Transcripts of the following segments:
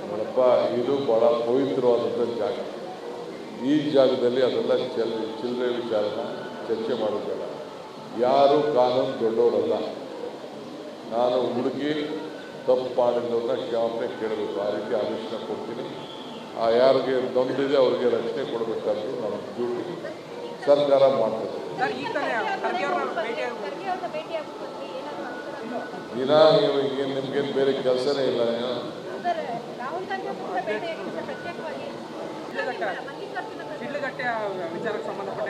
ಸಂಬಂಧ. ಇದು ಬಹಳ ಪವಿತ್ರವಾದಂಥ ಜಾಗ. ಈ ಜಾಗದಲ್ಲಿ ಅದೆಲ್ಲ ಚಲ್ ಚಿಲ್ಲರೆ ವಿಚಾರನ ಚರ್ಚೆ ಮಾಡೋದಿಲ್ಲ. ಯಾರು ಕಾನೂನು ದೊಡ್ಡವರಲ್ಲ. ನಾನು ಹುಡುಗಿ ತಪ್ಪು ಮಾಡಿದ್ದವ್ರನ್ನ ಕ್ಷಮಾಪಣೆ ಕೇಳಬೇಕು. ಆ ರೀತಿ ಆದೇಶನ ಕೊಡ್ತೀನಿ. ಆ ಯಾರಿಗೆ ನೊಂದಿದೆ ಅವ್ರಿಗೆ ರಕ್ಷಣೆ ಕೊಡಬೇಕಾದ್ರು ನಮ್ಮ ಡ್ಯೂಟಿ ಸರ್ಕಾರ ಮಾಡ್ತದೆ. ದಿನ ನೀವು ಏನು ನಿಮ್ಗೇನು ಬೇರೆ ಕೆಲಸನೇ ಇಲ್ಲ ಏನೋ ಸಂಬಂಧ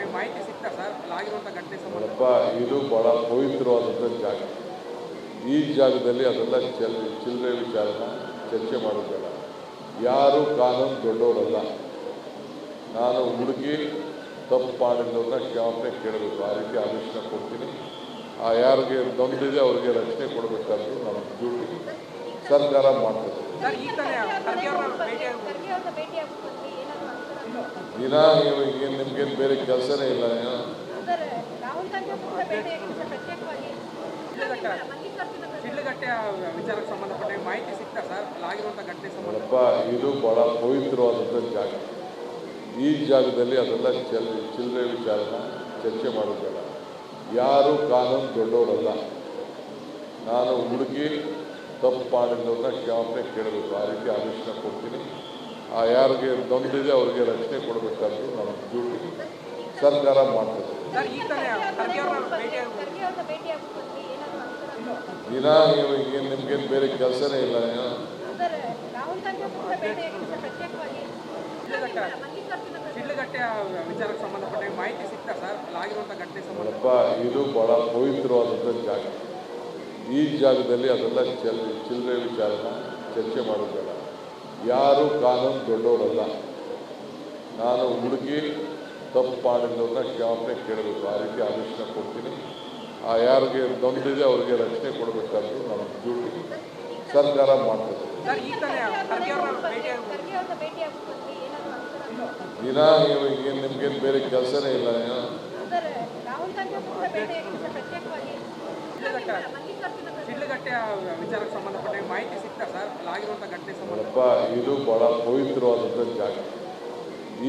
ಇದು ಬಹಳ ಪವಿತ್ರವಾದಂಥ ಜಾಗ. ಈ ಜಾಗದಲ್ಲಿ ಅದೆಲ್ಲ ಚಲ್ ಚಿಲ್ಲರೆ ವಿಚಾರನ ಚರ್ಚೆ ಮಾಡೋದಿಲ್ಲ. ಯಾರು ಕಾನೂನು ದೊಡ್ಡವರಲ್ಲ. ನಾನು ಹುಡುಗಿ ತಪ್ಪು ಮಾಡಿದ್ದವ್ರನ್ನ ಕ್ಷಮಾಪಣೆ ಕೇಳಬೇಕು. ಆ ರೀತಿ ಆದೇಶ ಕೊಡ್ತೀನಿ. ಆ ಯಾರಿಗೆ ನೊಂದಿದೆ ಅವ್ರಿಗೆ ರಕ್ಷಣೆ ಕೊಡಬೇಕಾದ್ರೂ ನಾನು ಡ್ಯೂಟಿ ಸರ್ಕಾರ ಮಾಡ್ತದೆ. ದಿನ ನೀವು ಏನು ನಿಮ್ಗೇನು ಬೇರೆ ಕೆಲಸನೇ ಇಲ್ಲ ಏನೋ? ನೋಡಪ್ಪ ಇದು ಬಹಳ ಪವಿತ್ರವಾದಂಥ ಜಾಗ. ಈ ಜಾಗದಲ್ಲಿ ಅದೆಲ್ಲ ಚಲ್ ಚಿಲ್ಲರೆ ವಿಚಾರನ ಚರ್ಚೆ ಮಾಡೋದಲ್ಲ. ಯಾರು ಕಾನೂನು ದೊಡ್ಡವರಲ್ಲ ನಾನು ಹುಡುಗಿ ತಪ್ಪು ಮಾಡಿದ್ದವ್ರನ್ನ ಕ್ಷಮಾಪಣೆ ಕೇಳಬೇಕು. ಆ ರೀತಿ ಆದೇಶನ ಕೊಡ್ತೀನಿ. ಆ ಯಾರಿಗೆ ನೊಂದಿದೆ ಅವ್ರಿಗೆ ರಕ್ಷಣೆ ಕೊಡಬೇಕಾದ್ರು ನಮ್ಮ ಡ್ಯೂಟಿ ಸರ್ಕಾರ ಮಾಡ್ತದೆ. ದಿನ ನೀವು ಏನು ನಿಮ್ಗೇನು ಬೇರೆ ಕೆಲಸನೇ ಇಲ್ಲ ಇದು ಬಹಳ ಪವಿತ್ರವಾದಂಥ ಜಾಗ. ಈ ಜಾಗದಲ್ಲಿ ಅದೆಲ್ಲ ಚಲ್ ಚಿಲ್ಲರೆ ವಿಚಾರನ ಚರ್ಚೆ ಮಾಡೋದಿಲ್ಲ. ಯಾರು ಕಾನೂನು ದೊಡ್ಡವರಲ್ಲ. ನಾನು ಹುಡುಗಿ ತಪ್ಪು ಮಾಡಿದ್ದವ್ರನ್ನ ಕ್ಷಮಾಪಣೆ ಕೇಳಬೇಕು. ಆ ರೀತಿ ಆದೇಶನ ಕೊಡ್ತೀನಿ. ಆ ಯಾರಿಗೆ ನೊಂದಿದೆ ಅವ್ರಿಗೆ ರಕ್ಷಣೆ ಕೊಡಬೇಕಾದ್ರು ನಮ್ಮ ಡ್ಯೂಟಿ ಸರ್ಕಾರ ಮಾಡ್ತದೆ. ದಿನ ನೀವು ನಿಮ್ಗೇನು ಬೇರೆ ಕೆಲಸನೇ ಇಲ್ಲ ಏನೋ? ನೋಡಪ್ಪ ಇದು ಬಹಳ ಪವಿತ್ರವಾದಂಥ ಜಾಗ.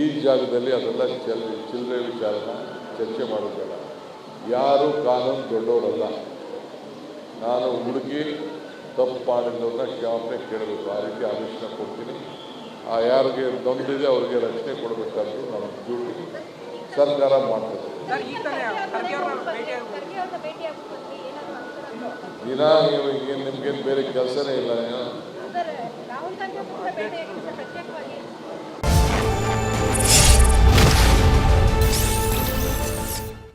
ಈ ಜಾಗದಲ್ಲಿ ಅದೆಲ್ಲ ಚಲ್ ಚಿಲ್ಲರೆ ವಿಚಾರನ ಚರ್ಚೆ ಮಾಡೋದಿಲ್ಲ. ಯಾರು ಕಾನೂನು ದೊಡ್ಡವರಲ್ಲ. ನಾನು ಹುಡುಗಿ ತಪ್ಪು ಮಾಡಿದ್ದವ್ರನ್ನ ಕ್ಷಮಾಪಣೆ ಕೇಳಬೇಕು. ಆ ರೀತಿ ಆದೇಶನ ಕೊಡ್ತೀನಿ. ಆ ಯಾರಿಗೆ ನೊಂದಿದೆ ಅವ್ರಿಗೆ ರಕ್ಷಣೆ ಕೊಡಬೇಕಾದ್ರು ನಮ್ಮ ಡ್ಯೂಟಿ ಸರ್ಕಾರ ಮಾಡ್ತದೆ. ದಿನ ನೀವು ನಿಮ್ಗೇನು ಬೇರೆ ಕೆಲಸನೇ ಇಲ್ಲ ಏನೋ